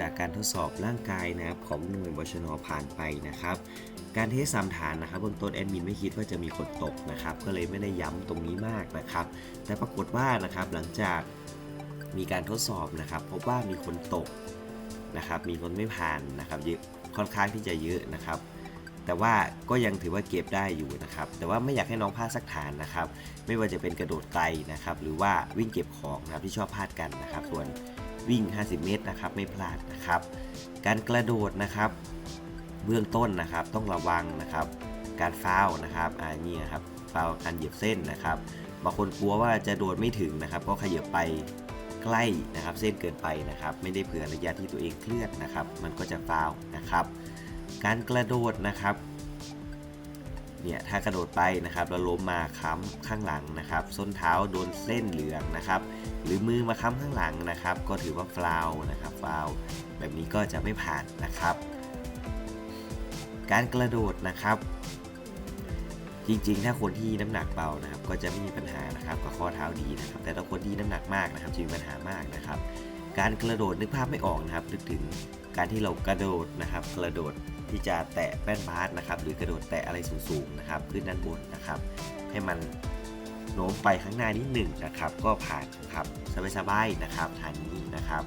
จากการทดสอบร่างกายนะครับของหน่วยบชนผ่านไปนะครับ การเทสสามฐานนะครับเบื้องต้นแอดมินไม่คิดว่าจะมีคนตกนะครับ ก็เลยไม่ได้ย้ำตรงนี้มากนะครับ แต่ปรากฏว่านะครับหลังจากมีการทดสอบนะครับพบว่ามีคนตกนะครับ มีคนไม่ผ่านนะครับเยอะค่อนข้างที่จะเยอะนะครับ แต่ว่าก็ยังถือว่าเก็บได้อยู่นะครับ แต่ว่าไม่อยากให้น้องพลาดสักฐานนะครับ ไม่ว่าจะเป็นกระโดดไกลนะครับ หรือว่าวิ่งเก็บของนะครับที่ชอบพลาดกันนะครับ ส่วน วิ่ง 50 เมตรนะครับไม่พลาดนะครับ การกระโดดนะครับเบื้องต้นนะครับต้องระวังนะครับ การฟาวนะครับอ่านี่นะครับฟาวการเหยียบเส้นนะครับบางคนกลัวว่าจะโดดไม่ถึงนะครับ ก็ขยับไปใกล้นะครับ เส้นเกินไปนะครับ ไม่ได้เผื่อระยะที่ตัวเองเคลื่อนนะครับ มันก็จะฟาวนะครับ การกระโดดนะครับ เนี่ยถ้ากระโดดไปนะครับแล้วล้มมาค้ำข้างหลังนะครับ ส้นเท้าโดนเส้นเหลืองนะครับ หรือมือมาค้ำข้างหลังนะครับ ก็ถือว่าฟาวนะครับฟาวแบบนี้ก็จะไม่ผ่านนะครับ การกระโดดนะครับ จริงๆ ถ้าคนที่น้ำหนักเบานะครับ ก็จะไม่มีปัญหานะครับกับข้อเท้าดีนะครับ แต่ถ้าคนที่น้ำหนักมากนะครับจะมีปัญหามากนะครับ การกระโดดนึกภาพไม่ออกนะครับนึกถึง การที่เรากระโดดนะครับ กระโดดที่จะแตะแป้นบาสนะครับ หรือกระโดดแตะอะไรสูงๆนะครับ ขึ้นด้านบนนะครับ ให้มันโน้มไปข้างหน้านิดหนึ่งนะครับ ก็ผ่านครับสบายๆนะครับฐานนี้นะครับ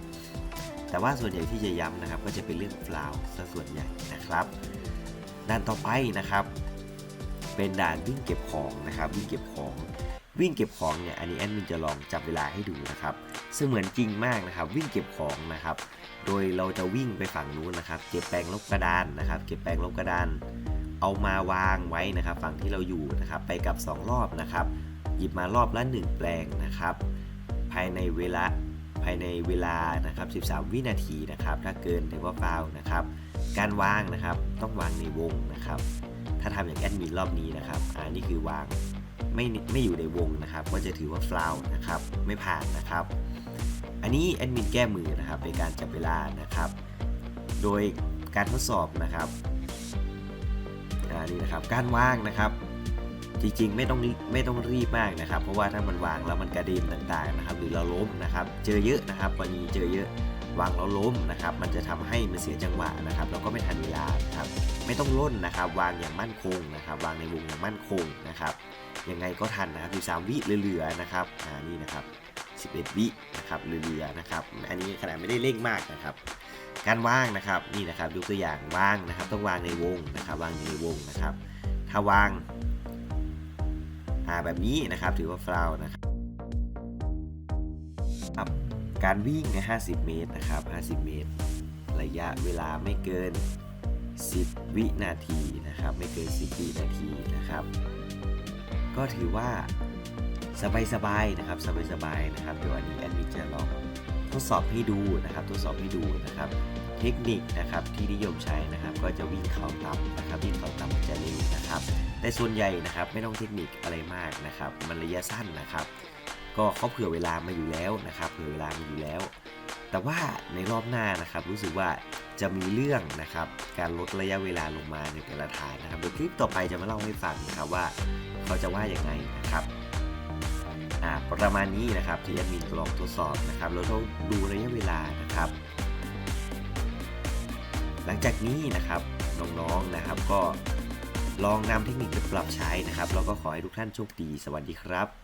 แต่ว่าส่วนใหญ่ที่จะย้ำนะครับ ก็จะเป็นเรื่องฟลาวซะส่วนใหญ่นะครับ ด้านต่อไปนะครับ เป็นด่านวิ่งเก็บของนะครับ วิ่งเก็บของ วิ่งเก็บของเนี่ยอันนี้แอดมินจะลองจับเวลาให้ดูนะครับเสมือนจริงมากนะครับ วิ่งเก็บของนะครับ โดยเราจะวิ่งไปฝั่งนู้นนะครับ เก็บแปลงลบกระดานนะครับ เก็บแปลงลบกระดาน เอามาวางไว้นะครับ ฝั่งที่เราอยู่นะครับ ไปกับ 2 รอบนะครับ หยิบมารอบละ 1 แปลงนะครับ ภายในเวลาภายในเวลานะครับ 13 วินาทีนะครับ ถ้าเกินถือว่าฟาวนะครับ การวางนะครับต้องวางในวงนะครับ ถ้าทำอย่างแอดมินรอบนี้นะครับอ่านี่คือวาง ไม่ไม่อยู่ในวงนะครับ ก็จะถือว่าฟลาวนะครับไม่ผ่านนะครับ อันนี้แอดมินแก้มือนะครับเป็นการจับเวลานะครับ โดยการทดสอบนะครับอ่านี่นะครับการวางนะครับ จริงๆไม่ต้องไม่ต้องรีบมากนะครับ เพราะว่าถ้ามันวางแล้วมันกระเด็นต่างๆนะครับ หรือเราล้มนะครับ เจอเยอะนะครับกรณีเจอเยอะวางแล้วล้มนะครับ มันจะทำให้มันเสียจังหวะนะครับแล้วก็ไม่ทันเวลานะครับ ไม่ต้องล่นนะครับ วางอย่างมั่นคงนะครับ วางในวงอย่างมั่นคงนะครับยังไงก็ทันนะครับอยู่3วิเหลือๆนะครับอ่านี่นะครับ11วินะครับเหลือๆนะครับ อันนี้ขนาดไม่ได้เร่งมากนะครับ การวางนะครับนี่นะครับยกตัวอย่างวางนะครับ ต้องวางในวงนะครับ วางอยู่ในวงนะครับ ถ้าวางอ่าแบบนี้นะครับถือว่าฟลาวนะครับครับการวิ่งใน 50 เมตรนะครับ 50 เมตร ระยะเวลาไม่เกิน 10 วินาทีนะครับ ไม่เกิน 10 วินาทีนะครับ ก็ถือว่าสบายๆนะครับสบายๆนะครับเดี๋ยวอันนี้แอดมินจะลองทดสอบให้ดูนะครับทดสอบให้ดูนะครับ เทคนิคนะครับที่นิยมใช้นะครับ ก็จะวิ่งเข่าต่ำนะครับวิ่งเข่าต่ำจะเร็วนะครับ แต่ส่วนใหญ่นะครับไม่ต้องเทคนิคอะไรมากนะครับ มันระยะสั้นนะครับ ก็เขาเผื่อเวลามาอยู่แล้วนะครับ เผื่อเวลามาอยู่แล้ว แต่ว่าในรอบหน้านะครับรู้สึกว่าจะมีเรื่องนะครับการลดระยะเวลาลงมาในแต่ละฐานนะครับเดี๋ยวคลิปต่อไปจะมาเล่าให้ฟังนะครับว่าเขาจะว่าอย่างไงนะครับประมาณนี้นะครับที่แอดมินลองทดสอบนะครับแล้วต้องดูระยะเวลานะครับ หลังจากนี้นะครับน้องๆนะครับก็ลองนำเทคนิคไปปรับใช้นะครับ แล้วก็ขอให้ทุกท่านโชคดี สวัสดีครับ